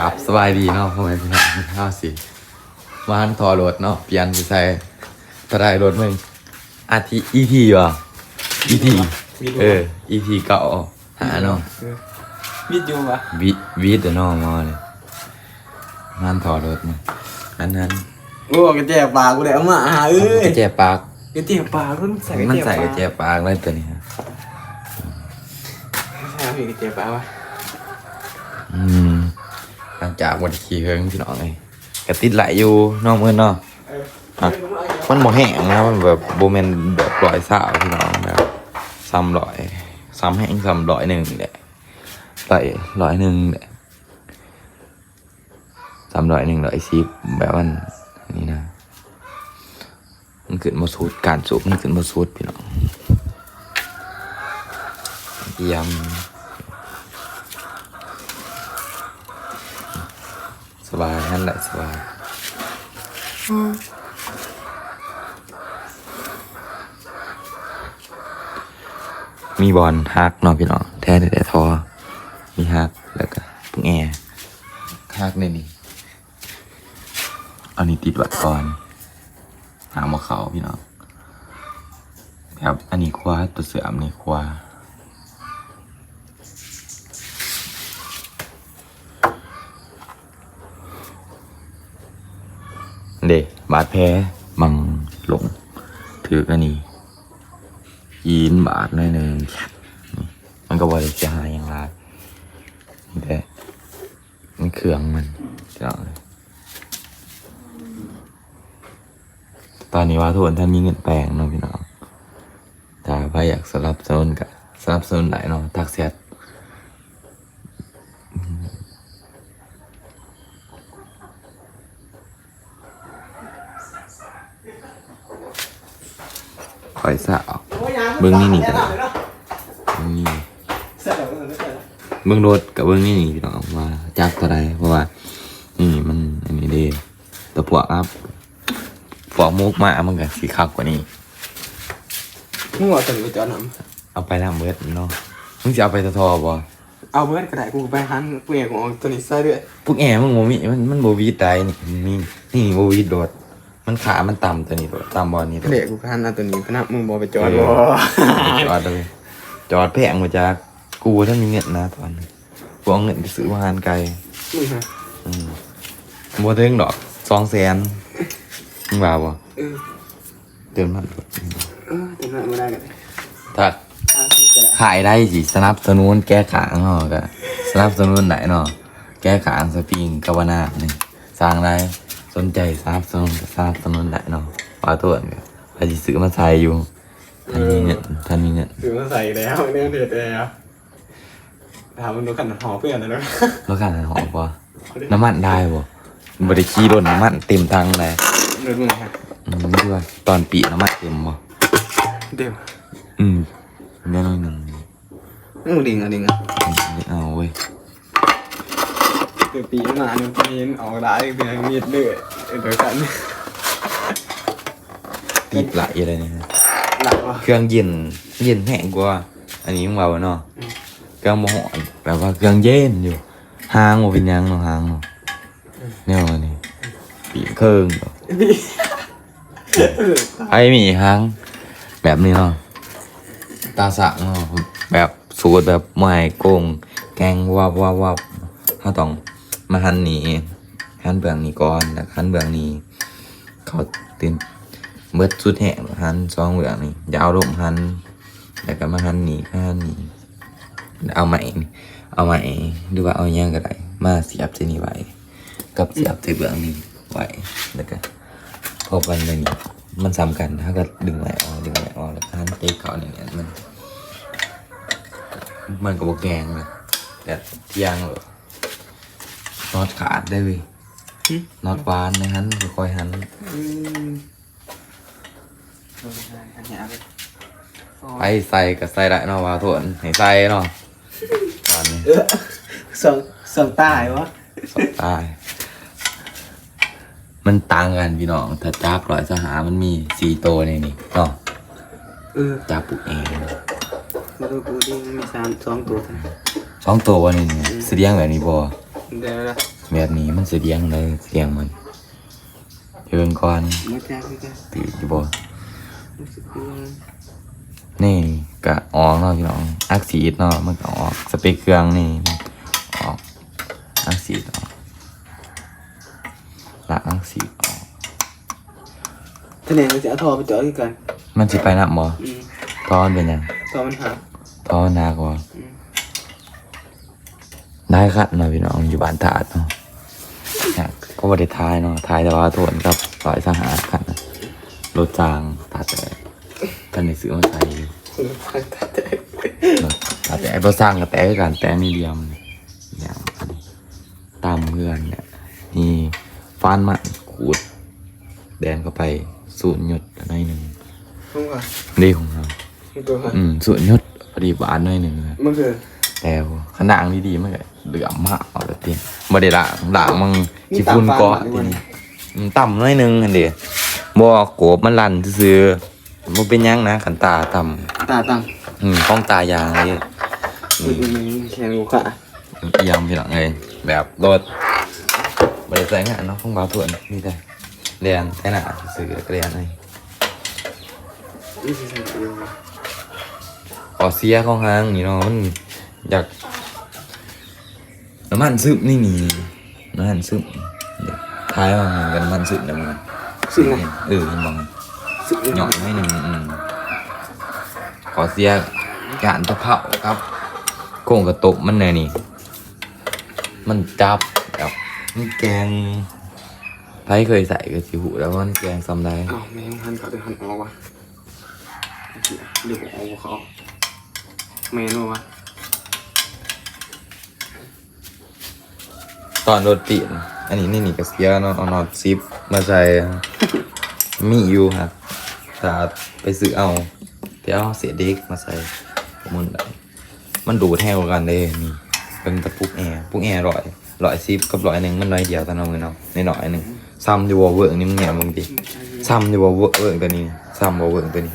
กับสบายดีเนาะพ่อแม่พี่น้องข้าวสิมาหันทอรถเนาะเปลี่ยนไปใส่ตะไดรถมึงอาทิอีทีว่ะอีทีเอออีทีเก่าหาเนาะมีดอยู่ปะวิวิทย์เนาะมาเลยมาหันทอรถมึงอันนั้นโอ้กระแจปากกูได้เอามาหาเอ้ยกระแจปากกระแจปากมันใส่มันใส่กระแจปากเลยตัวนี้ฮะใช่พี่กระแจปากวะอืม หลังจากวันขี่เฮิงพี่น้องเลยกระติดไหลอยู่น้องเมื่อนเนาะอะมันบ่แห้งนะมันแบบโบแมนแบบร้อยสาวพี่น้องแบบซ้ำร้อยซ้ำแห้งซ้ำร้อยหนึ่งแหละร้อยร้อยหนึ่งแหละซ้ำร้อยหนึ่งร้อยสิบแบบมันอันนี่นะมันขึ้นมาสูดการสูบมันขึ้นมาสูดพี่น้องเยี่ยมสบาย นั่นแหละสบายมีบอลฮักเนาะพี่น้องแท้แต่ทอ มีฮักแล้วก็ปุ่งแอร์ฮักในนี่อานี่ติดวัดก่อน หามอเขาพี่น้องครับอันนี้คว้าตัวเสือมนี่คว้า เดบาดแผลมังหลงถือกันนี่ยีนบาทหน่อยหนึ่งมันก็บริจะหายอย่างไรนี่แหละมันเครื่องมันเจ้าเลยตอนนี้ว่าทุกคนท่านมีเงินแปลงเนาะพี่น้องถ้าใครอยากสลับโซนกับสลับโซนไหนเนาะทักเสีย อยสาวเบิ่งนี่นี่กันเบิ่งนี่เสร็จแล้วเสร็จแล้วเบื้องรถกับเบื้องนี่นี่พี่น้องว่าจักเท่าไรเพราะว่า นี่มันอันนี้เด้ตัวพวกอัพพวกมุกมามันก็สีคักกว่านี้มึงว่าตัวนี้ไปจอดน้เอาไปแล้วเบิดเนาะมึงจะเอาไปตะทอบ่ำเอาเบิร์ดกระดาษกูไปหันกูเองของตัวนี้ใส่ด้วยพวกแอร์มึงโมมีมันมันโบวีดได้นี่มันมีนี่โบวีดโดด มันขา มันต่ำตัวนี้โดดต่ำบอลนี่โดดเด็กกูหันเอาตัวนี้พนักมึงบอไปจอดเอบ่อจอดเลยจอดแพงมาจากกูถ้ามีเงินนะตอนนี้กูเอาเงินไปซื้ออาหารไก่มึงฮะอืมบ่ถึงดอกสองแสนมึงว่าบ่เออเติมมันเออตัวนั้นไม่ได้กันถ้าถ้าที่จะได้ขายได้สิสนับสนุนแก้ขางเนาะก็สนับสนุนไหนเนาะแก้ขางสปริงกาวนานี่สร้างได้ส นใจสนับสนุนก็สนับสนุนไหนเนาะว่าตัวนี่พอสิซื้อมาใส่อยู่ท่านมีเงินท่านมีเงินถือมาใส่แล้วเนี่ยเด็ดแล้วถามมึงดูขันหอเพื่อนนะเนาะแล้วกันหอมบ่น้ำมันได้บ่บ่ได้ขี่รถน้ำมันเต็มทังเลยรถมึงฮะอืมด้วยตอนปีน้ำมันเต็มบ่เดี๋ยวอืมแน่นอนหนึ่งมึงดิ่งอะดิ่งอะเอาเว้ย เดี๋ยวปีมาเนี่ยปีนออกได้เดือนมีดเลือดเดี๋ยวกันติดไหลอะไรเนี่ยหลังวะเครื่องเย็นเย็นแห้งกว่า อันนี้ของเราเนาะเครื่องโมหอนแบบว่าเครื่องเย็นอยู่หางโมเป็นยังเนาะหางเนาะแนวอันนี้ปีเครื่องเนาะไอ้มีหางแบบนี้เนาะตาสะเนาะแบบสูตรแบบไม่โกง แกงวับวับวับถ้าต้อง มาหันนีหันเบื้องนี้ก่อนแล้วหันเบื้องนี้ เขาตื่นเบิดสุดแหงหันสองเบื้องนี้ยาวลมหันแล้วก็มาหันนีมาหันนีเอาใหม่เอาใหม่หรือว่าเอาย่างก็ได้มาเสียบที่นี่ไว้กับเสียบที่เบื้องนี้ไว้แล้วก็พอวันนี้มันสำคัญถ้าก็ดึงไหลออกดึงไหลออกแล้วหันเตะเขาเนี่ยมันมันก็บแกงเลยแต่เที่ยงเลย นอดขาดได้เว้ยนอดวานในหันค่อยๆหันอืมอันนี้เอาไปไปใส่กับใส่ได้เนาะว่าโทนให้ใส่เนาะตอนนี้เออสองสองตายวะสอบตายมันต่างกันพี่น้องถ้าจับร้อยสหามันมีสี่ตัวในนี่เนาะเออจับปุ๊กเองมาดูกูดิมีสามสองตัวสองตัววันนี้เสียงแบบนี้พอ เดี๋ยวนะแบบนี้มันเสียงเลยเสียงมันเชิญก่อนมาแจ้งพี่แจ้งตื่นอยู่บ่รู้สึกว่านี่กะออกเนาะพี่น้องอักซีดเนาะมันก็ออกสเปคเครื่องนี่ออกอักซีดออกละอักซีดออกคะแนนมันจะเอาทอไปเจาะกัน มันสิไปนับบ่อืมทอนเป็นหยังทอมันหักทอนหนักบ่อืม ได้ครับเนาะพี่น้องอยู่บ้านถาดเนาะเนี่ยก็บ่ได้ทายเนาะทายแต่ว่าโทนกับร้อยสหาครับรถจางตัดแต่กันได้ซื้อมาใช้อยู่แต่แต่ก็สร้างกับแต่กันแต่นี่เดียมอย่างตามเพื่อนเนี่ยนี่ฟานมันขูด แดนเข้าไปสูตรหยดหน่อยหนึ่งมึงว่าดีของเรามึงตัวว่าอืมสูตรหยดพอดีหวานหน่อยหนึ่งนะมึงคือ แต่ขนาดนี้ดีมากเลยเหลือมมากเอาแต่ตีนบ่ได้ละหลังมึงจิพุ่นเกาะตีนี่อืมต่ำหน่อยหนึงอันเดียบ่โกบมันลั่นซื่อๆบ่เป็นหยังนะขันตาต่ตาตังำอืมป้องตายางเลยมึงมึงแข่งกูค่ะเยี่ยมพี่หลังเลยแบบรถบริษัทงานเนาะของบ้าวส่วนนี่แต่เรียนแค่หนาซื้อเรียนเลยนี่คือสิ่งเดียวขอเสียของห้างนี่เนาะมัน อยากน้ำมันซึมนี่นี่น้ำมันซึมเดี๋ยวท้ายว่ากันน้ำมันซึมนะมึงสิ่งไหนเออเห็นบ้างสิ่งหย่อนให้หนึ่งอืมขอเสียการตะเผาครับโค้งกระตบมันแน่นี่ มันจับแบบมันแกงไพ่เคยใส่กับสิหูแล้วมันแกงซ้ำได้อ้าวแม่งหันเขาเดี๋ยวหันออกว่ะเดี๋ยวออกเขาแม่นวะ ตอนรถติดอันนี้นี่นี่กระเสียเนาะเอานอตซิปมาใส่มีอยู่ครับถ้าไปซื้อเอาไปเอาเสียเด็กมาใส่มันมันดูแทวกันเลยนี่เป็นตะปุกแอร์ปุกแอร์ร้อยร้อยซิปกับร้อยหนึ่งมันน้อยเดียวตอนเอาเงินเอาในหน่อยหนึ่งซ้ำอยู่วอเวิร์กนี่มึงเนี่ยมึงดิซ้ำอยู่วอเวิร์กตัวนี้ซ้ำวอเวิร์กตัวนี้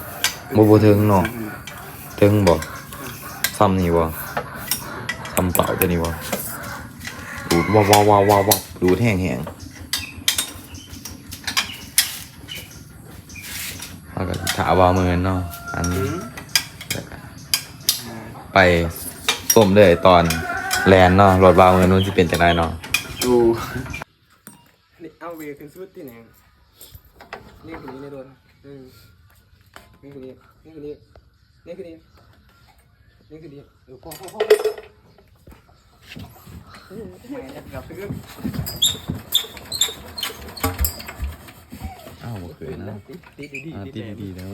บ่บ่เทิงเนาะเทิงบ่ซ้ำนี่บ่ซ้ำเปล่าตัวนี้บ่ ดูดว้าวว้าวว้าวว้าวว้าวดูดแห้งแห้งแล้วก็ถาว่าเมินเนาะอันอืนี้มไปส้มเลยตอนแลนเนาะรถวาวเมินนู้นจะเป็นจังไรเนาะดูนี่เอาเวขึ้นสุดที่ไหนนี่คือนี้ในโดนอืมนี่คือนี้นี่คือนี้นี่คือนี้นี่คือนี้เดี๋ยวพ่อพ่อพ่อ อ้าวบ่เขินนะติดดีดีแล้ว